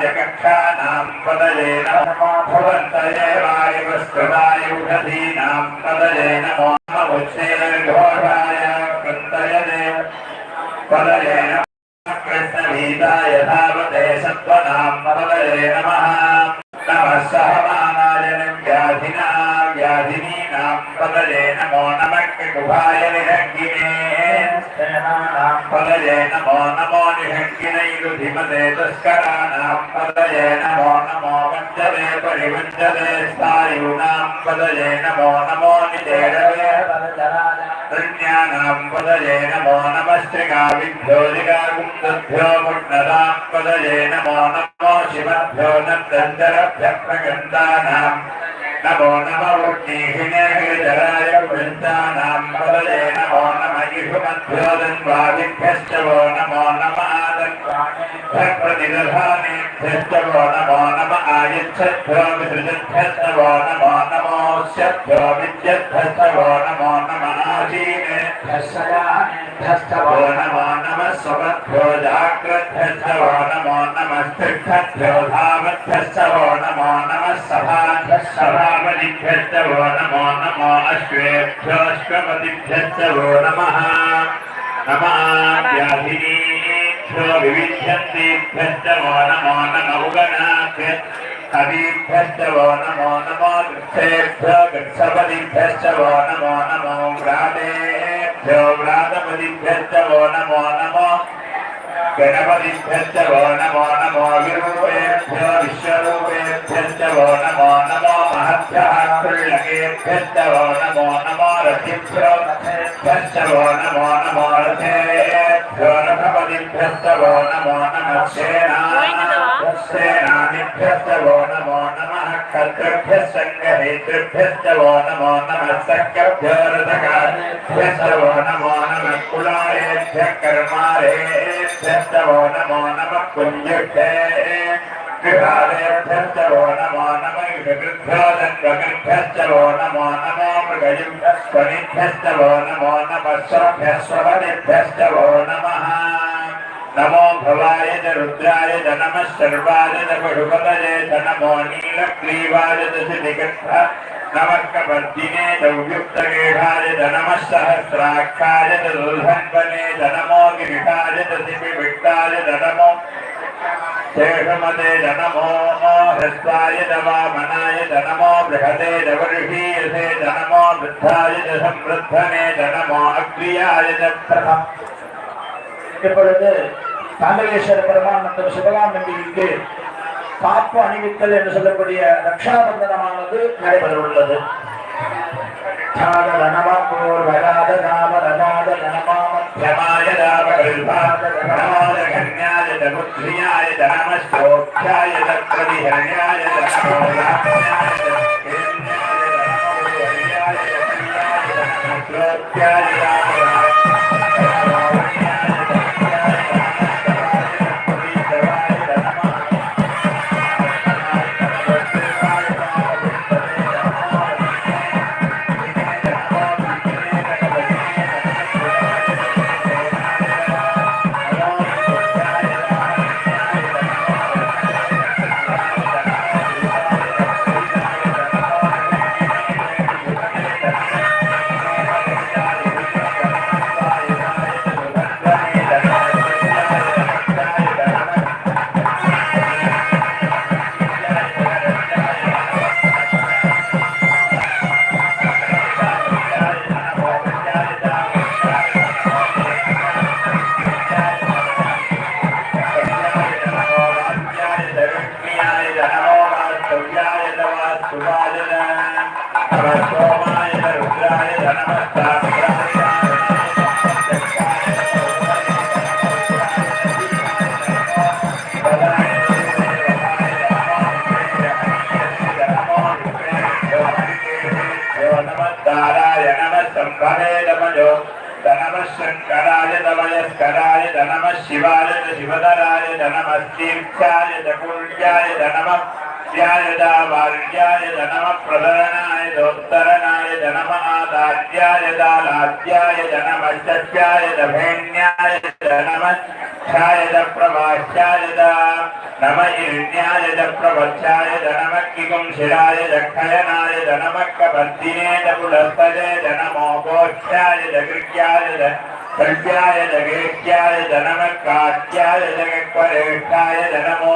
कक्षानां पदये नमो भवन्तये वायुवस्कृतायुषधीनां पदये नमो नमुच्चैर्घोषाय कृतयने पदये नमः कृष्णभीताय धावते सत्त्वनां पदये नमः नमः सहमानाय व्याधिनां व्याधिनीनां पदये नमो नमः कृकुभाय विरङ्गिने सेनानां पदये नमो नमो निषङ्गिनैरुधिमते तस्कराणां पदये नमो नमो वञ्चते परिवञ्चते स्थायूनां पदये नमो नमो निजेरवे धन्यानां पदये नमो नमस्त्रिकाविभ्यो जिगागुप्तभ्यो मुण्डलां पदये नमो नमो शिवभ्यो नन्दन्तरभ्यः प्रगन्तानां नमो नम वृष्णीहिनेजराय इषुमभ्यो दन्वादिभ्यश्च वो नमो नम आदन्वादिभ्यप्रतिदधानेभ्यश्च वो नमो नम आयुच्छद्भ्यो विसृजद्भ्यश्च वो नमो नमोऽस्यभ्यो विद्यद्भ्यश्च वो नमो नम आजीनेभ्यश्च वो नमो नमः स्वपद्भ्यो जाग्रद्भ्यश्च वो नमो नमस्तिष्ठद्भ्यो धावद्भ्यश्च वो नमो नमः सभाभ्यश्च सभापतिभ्यश्च वो नमो नमो अश्वेभ्योऽश्वपतिभ्यश्च वो नमः नमाभ्याधिनीभ्यो विविध्यन्तेभ्यश्च वो नमो नम उगनाभ्य कविभ्यश्च वो नमो नमो गृक्षेभ्यो गृक्षपतिभ्यश्च वो नमो नमो व्रातेभ्यो व्रातपतिभ्यश्च वो नमो नमो गणपतिभ्यश्च वो नमो नमो विरूपेभ्यो विश्वरूपेभ्यश्च वो नमो नमो महभ्यः कृल्लकेभ्यश्च वो नमो नमो रथिभ्यो रथेभ्यश्च वो नमो नमो रथेभ्यो रथपतिभ्यश्च वो नमो नमः சங்கஹேத்ருபியோ நமோ நம கர்த்தபிய சங்கஹேத்ருபியோ நமோ நம சக்கபியோரதகாபியோ நமோ நம குலாரேபிய கர்மாரேபியோ நமோ நம புண்ணியே கிருதாரேபியோ நமோ நம விருத்தாதங்கபியோ நமோ நமோ नमो भवाय च रुद्राय च नमः सर्वाय च पशुपतये च नमो नीलग्रीवाय च निगन्ध नमः कपर्दिने च च नमः सहस्राक्षाय च दुर्धन्वने च नमो गिरिशाय च च नमो शेषमते च नमो ह्रस्वाय नमो च नमो वृद्धाय संवृद्धने नमो अग्रियाय இப்பொழுது தாண்டவேஸ்வர பெருமான் மற்றும் சிவகாம் நம்பிக்கு காப்பு அணிவித்தல் என்று சொல்லக்கூடிய ரக்ஷாபந்தனமானது நடைபெற உள்ளது Yeah. సంభవేదమయో ధనమ శంకరాయ దమయస్కరాయ ధనమ శివాయ శివధరాయ ధనమస్తీర్థాయ దకుల్యాయ ధనమ ధ్యాయ దావాల్యాయ ధనమ ప్రధానాయ దోత్తర उत्तरणायद नम आदार्यायद लाद्यायद नम शक्यायद भैन्यायद नम ध्यायद प्रभाष्यायद नम इरण्यायद प्रवच्यायद नम किगुं शिरायद क्षयनायद नम कबद्दिनेद पुलस्तयद नमो गोष्ठ्यायद गृह्यायद सर्व्याय जगेत्याय जनम काट्याय जगक्वरेष्ठाय जनमो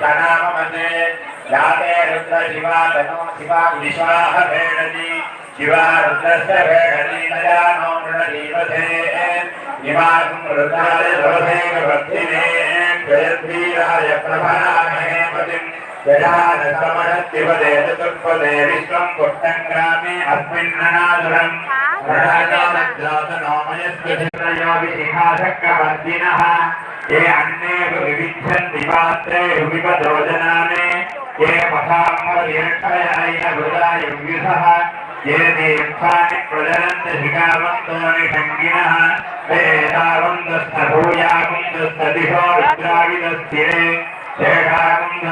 वित्तनाममते याते रुद्र शिवा तनो शिवा विश्वाह भेडति शिवा रुद्रस्य भेडति नो मृणलीवते इमां रुद्राय लोभेन भक्तिने जयद्वीराय प्रभरामहे पतिम्। यथानसमणशिवदेशतुष्पदे विश्वम् पुष्टम् ग्रामे अस्मिन्ननादुरम् ृणाजानद्रातनोमयस्वधिरयोगिहासक्रमर्दिनः ये अन्येषु विविध्यन्ति पात्रेषु विपदोजनाने ये पथाम्बरीक्षयनैरभृदायुव्युधः ये दीर्घानि प्रजनन्ति शिखावन्तोनि शङ्गिनः ते एतावन्तस्तभूयागुन्दस्तदिशो रुद्राविदस्थिरे। शेषागुन्द